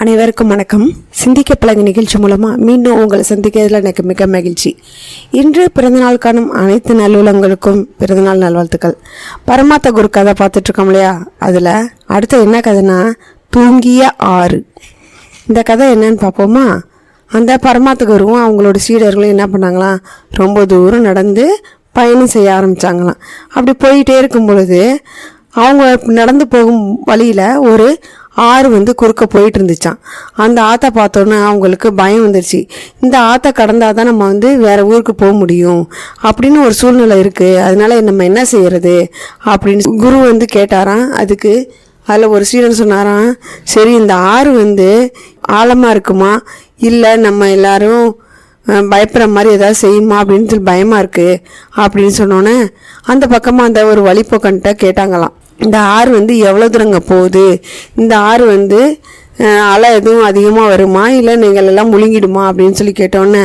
அனைவருக்கும் வணக்கம். சிந்திக்க பழகு நிகழ்ச்சி மூலமாக மீண்டும் உங்களை சந்திக்கிறதுல எனக்கு மிக மகிழ்ச்சி. இன்று பிறந்தநாள் காணும் அனைத்து நல்லுலங்களுக்கும் பிறந்தநாள் நல்வாழ்த்துக்கள். பரமாத்த குரு கதை பார்த்துட்ருக்கோம் இல்லையா? அதில் அடுத்து என்ன கதைனா தூங்கிய ஆறு. இந்த கதை என்னன்னு பார்ப்போமா? அந்த பரமாத்த குருவும் அவங்களோட சீடர்களும் என்ன பண்ணாங்களாம் ரொம்ப தூரம் நடந்து பயணம் செய்ய ஆரம்பித்தாங்களாம் அப்படி போயிட்டே இருக்கும் பொழுது அவங்க நடந்து போகும் வழியில் ஒரு ஆறு வந்து குறுக்க போயிட்டு இருந்துச்சான் அந்த ஆற்றை பார்த்தோன்னே அவங்களுக்கு பயம் வந்துருச்சு. இந்த ஆற்றை கடந்தால் தான் நம்ம வந்து வேறு ஊருக்கு போக முடியும். அப்படின்னு ஒரு சூழ்நிலை இருக்குது அதனால நம்ம என்ன செய்கிறது அப்படின்னு குரு வந்து கேட்டாராம். அதுக்கு அதில் ஒரு சீடன் சொன்னாராம் சரி இந்த ஆறு வந்து ஆழமாக இருக்குமா? இல்லை நம்ம எல்லாரும் பயப்படுற மாதிரி ஏதாவது செய்யுமா? அப்படின்னு சொல்லி பயமாக இருக்குது அப்படின்னு சொன்னோன்னே அந்த பக்கமாக அந்த ஒரு வழிப்போக்கன்ட்ட கேட்டாங்களாம். இந்த ஆறு வந்து எவ்வளோ தூரங்க போகுது? இந்த ஆறு வந்து அலை எதுவும் அதிகமாக வருமா? இல்லை நீங்கள் எல்லாம் முழுங்கிடுமா? அப்படின்னு சொல்லி கேட்டோன்னே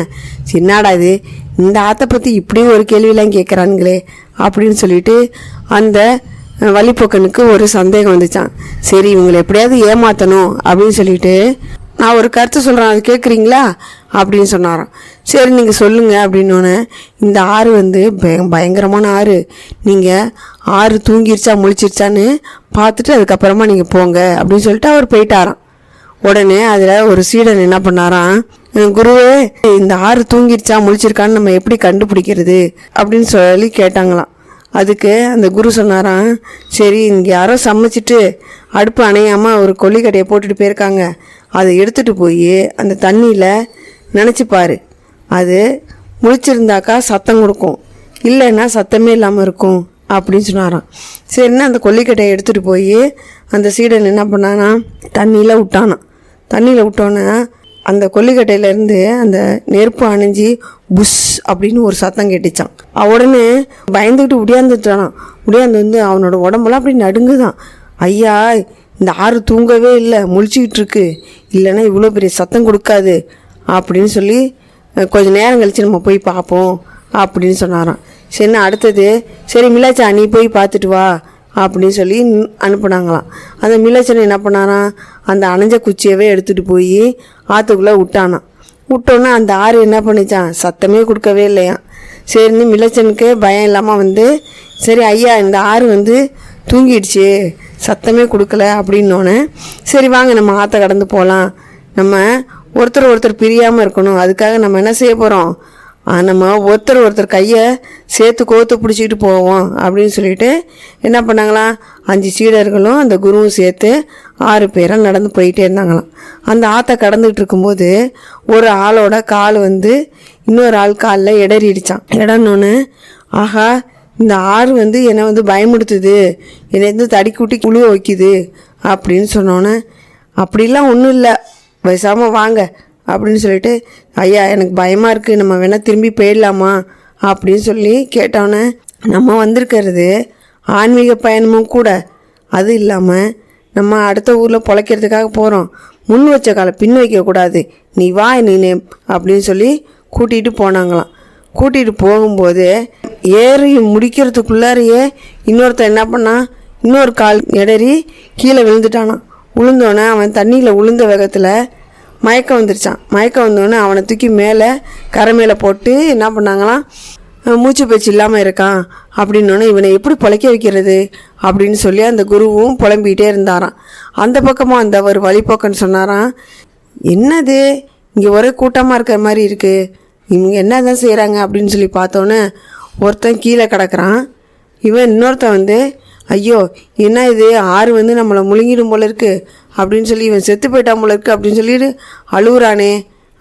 சின்னாடா இது? இந்த ஆற்றை பற்றி இப்படியும் ஒரு கேள்வியெலாம் கேட்குறானுங்களே அப்படின்னு சொல்லிட்டு அந்த வழிப்போக்கனுக்கு ஒரு சந்தேகம் வந்துச்சான் சரி இவங்களை எப்படியாவது ஏமாற்றணும் அப்படின்னு சொல்லிட்டு நான் ஒரு கருத்து சொல்கிறேன் அது கேட்குறீங்களா அப்படின்னு சொன்னாராம். சரி நீங்கள் சொல்லுங்கள் அப்படின்னோடனே இந்த ஆறு வந்து பய பயங்கரமான ஆறு. நீங்கள் ஆறு தூங்கிருச்சா முழிச்சிருச்சான்னு பார்த்துட்டு அதுக்கப்புறமா நீங்கள் போங்க அப்படின்னு சொல்லிட்டு அவர் போயிட்டாராம். உடனே அதில் ஒரு சீடன் என்ன பண்ணாராம் குருவே இந்த ஆறு தூங்கிருச்சா முழிச்சிருக்கான்னு நம்ம எப்படி கண்டுபிடிக்கிறது? அப்படின்னு சொல்லி கேட்டாங்களாம். அதுக்கு அந்த குரு சொன்னாராம் சரி இங்கே யாரோ சமைச்சிட்டு அடுப்பு அணையாமல் ஒரு கொல்லிக்கட்டையை போட்டுட்டு போயிருக்காங்க. அதை எடுத்துகிட்டு போய் அந்த தண்ணியில் நினச்சி அது முழிச்சிருந்தாக்கா சத்தம் கொடுக்கும். இல்லைன்னா சத்தமே இல்லாமல் இருக்கும் அப்படின்னு சொன்னாராம். சரின்னா அந்த கொல்லிக்கட்டையை எடுத்துகிட்டு போய் அந்த சீடன் என்ன பண்ணானா தண்ணியில் விட்டானான் தண்ணியில் விட்டோன்னே அந்த கொல்லிக்கட்டையிலேருந்து அந்த நெருப்பு அணிஞ்சு புஷ் அப்படின்னு ஒரு சத்தம் கேட்டுச்சான் அவ உடனே பயந்துக்கிட்டு உடையாந்துட்டானான் உடையாந்து வந்து அவனோட உடம்பெல்லாம் அப்படி நடுங்குதான் ஐயா இந்த ஆறு தூங்கவே இல்லை முழிச்சிக்கிட்டு இருக்கு. இல்லைன்னா இவ்வளோ பெரிய சத்தம் கொடுக்காது அப்படின்னு சொல்லி கொஞ்ச நேரம் கழித்து நம்ம போய் பார்ப்போம் அப்படின்னு சொன்னாராம். சரின்னு அடுத்தது? சரி மிலாச்சா நீ போய் பார்த்துட்டு வா அப்படின்னு சொல்லி அனுப்புனாங்களாம். அந்த மிலாச்சன் என்ன பண்ணாராம்? அந்த அணைஞ்ச குச்சியவே எடுத்துகிட்டு போய் ஆற்றுக்குள்ளே விட்டானாம். விட்டோன்னே அந்த ஆறு என்ன பண்ணிச்சான் சத்தமே கொடுக்கவே இல்லையாம். சரின்னு மிலச்சனுக்கு பயம் இல்லாமல் வந்து சரி ஐயா இந்த ஆறு வந்து தூங்கிடுச்சு சத்தமே கொடுக்கல அப்படின்னோடனே சரி வாங்க நம்ம ஆற்ற கடந்து போகலாம் நம்ம ஒருத்தர் ஒருத்தர் பிரியாமல் இருக்கணும். அதுக்காக நம்ம என்ன செய்ய போகிறோம் நம்ம ஒருத்தர் ஒருத்தர் கையை சேர்த்து கோத்து பிடிச்சிக்கிட்டு போவோம் அப்படின்னு சொல்லிட்டு என்ன பண்ணாங்களாம்? அஞ்சு சீடர்களும் அந்த குருவும் சேர்த்து ஆறு பேரும் நடந்து போயிட்டே இருந்தாங்களாம். அந்த ஆற்றை கடந்துகிட்டு இருக்கும்போது ஒரு ஆளோட கால் வந்து இன்னொரு ஆள் காலில் இடறிடுச்சான் இடனோன்னு ஆஹா இந்த ஆறு வந்து என்னை வந்து பயமுடுத்துது என்னை வந்து தடிக்கூட்டி குழுவை வைக்குது. அப்படின்னு சொன்னோன்னே அப்படிலாம் ஒன்றும் இல்லை. பேசாமல் வாங்க அப்படின்னு சொல்லிட்டு ஐயா எனக்கு பயமாக இருக்குது நம்ம வேணால் திரும்பி போயிடலாமா? அப்படின்னு சொல்லி கேட்டோன்னே நம்ம வந்திருக்கிறது ஆன்மீக பயணமும் கூட. அது இல்லாமல் நம்ம அடுத்த ஊரில் பொழைக்கிறதுக்காக போகிறோம் முன் வச்ச காலை பின் வைக்கக்கூடாது நீ வா நீ அப்படின்னு சொல்லி கூட்டிகிட்டு போனாங்களாம். கூட்டிகிட்டு போகும்போது ஏறி முடிக்கிறதுக்குள்ளாரையே இன்னொருத்தன் என்ன பண்ணான்? இன்னொரு கால் இடறி கீழே விழுந்துட்டானான் விழுந்தோடனே அவன் தண்ணியில் விழுந்த வேகத்தில் மயக்கம் வந்துருச்சான். மயக்கம் வந்தோடனே அவனை தூக்கி மேலே கரை மேலே போட்டு என்ன பண்ணாங்களாம்? மூச்சு பேச்சு இல்லாமல் இருக்கான். அப்படின்னோடனே இவனை எப்படி பிழைக்க வைக்கிறது? அப்படின்னு சொல்லி அந்த குருவும் புலம்பிகிட்டே இருந்தாராம். அந்த பக்கமாக அந்த ஒரு வழிபோக்கன்னு சொன்னாராம். என்னது? இங்கே ஒரே கூட்டமாக இருக்கிற மாதிரி இருக்குது இவங்க என்ன தான் செய்கிறாங்க அப்படின்னு சொல்லி பார்த்தோன்னே ஒருத்தன் கீழே கிடக்குறான். இவன் இன்னொருத்தன் வந்து ஐயோ என்ன இது? ஆறு வந்து நம்மளை முழுங்கிடும் போல இருக்கு. அப்படின்னு சொல்லி இவன் செத்து போயிட்டான் போல இருக்கு அப்படின்னு சொல்லிட்டு அழுகுறானே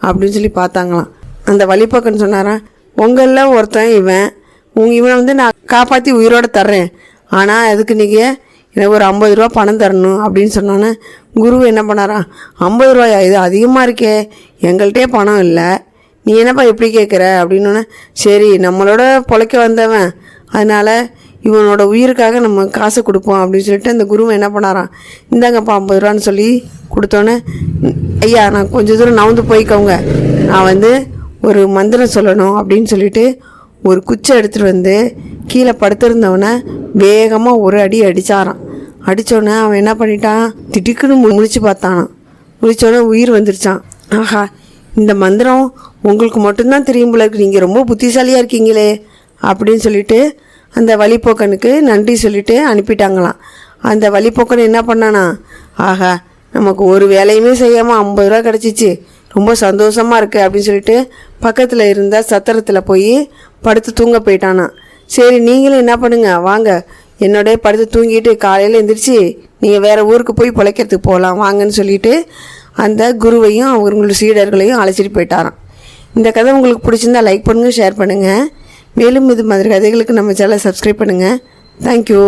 அப்படின்னு சொல்லி பார்த்தாங்களாம். அந்த வழிபக்கன்னு சொன்னாரான் உங்களில் ஒருத்தன் இவன். உங்க இவனை வந்து நான் காப்பாற்றி உயிரோடு தர்றேன். ஆனால் அதுக்கு நீங்கள் எனக்கு ஒரு ஐம்பது ரூபா பணம் தரணும். அப்படின்னு சொன்னோன்னே குரு என்ன பண்ணாராம் ஐம்பது ரூபாயா? இது அதிகமாக இருக்கே. எங்கள்கிட்டே பணம் இல்லை. நீ என்னப்பா எப்படி கேட்குற அப்படின்னோடனே சரி நம்மளோட பொழைக்க வந்தவன். அதனால் இவனோட உயிருக்காக நம்ம காசு கொடுப்போம் அப்படின்னு சொல்லிட்டு அந்த குருவை என்ன பண்ணாராம்? இந்தாங்கப்பா ஐம்பது ரூபான்னு சொல்லி கொடுத்தோன்னே ஐயா நான் கொஞ்சம் தூரம் நவுந்து போய்க்கோங்க. நான் வந்து ஒரு மந்திரம் சொல்லணும் அப்படின்னு சொல்லிட்டு ஒரு குச்சை எடுத்துகிட்டு வந்து கீழே படுத்திருந்தவனை வேகமாக ஒரு அடி அடித்தாரான் அடித்தோடனே அவன் என்ன பண்ணிட்டான்? திடுக்குன்னு மு- முழிச்சு பார்த்தானான் முழிச்சோடனே உயிர் வந்துருச்சான் ஆஹா இந்த மந்திரம் உங்களுக்கு மட்டும்தான் தெரியும் போல இருக்கு. நீங்கள் ரொம்ப புத்திசாலியாக இருக்கீங்களே அப்படின்னு சொல்லிட்டு அந்த வழிப்போக்கனுக்கு நன்றி சொல்லிட்டு அனுப்பிட்டாங்களாம். அந்த வழிப்போக்கன் என்ன பண்ணானா ஆஹா நமக்கு ஒரு வேலையுமே செய்யாமல் ஐம்பது ரூபா கிடச்சிச்சு. ரொம்ப சந்தோஷமாக இருக்குது அப்படின்னு சொல்லிட்டு பக்கத்தில் இருந்த சத்திரத்தில் போய் படுத்து தூங்க போயிட்டானா. சரி நீங்களும் என்ன பண்ணுங்கள் வாங்க. என்னோடய படுத்து தூங்கிட்டு காலையில் எந்திரிச்சு நீங்கள் வேறு ஊருக்கு போய் பிழைக்கிறதுக்கு போகலாம் வாங்கன்னு சொல்லிட்டு அந்த குருவையும் அவங்களோட சீடர்களையும் அழைச்சிட்டு போயிட்டாரான் இந்த கதை உங்களுக்கு பிடிச்சிருந்தா லைக் பண்ணுங்கள் ஷேர் பண்ணுங்கள் மேலும் இது மாதிரி கதைகளுக்கு நம்ம சேனலை சப்ஸ்கிரைப் பண்ணுங்கள் தேங்க்யூ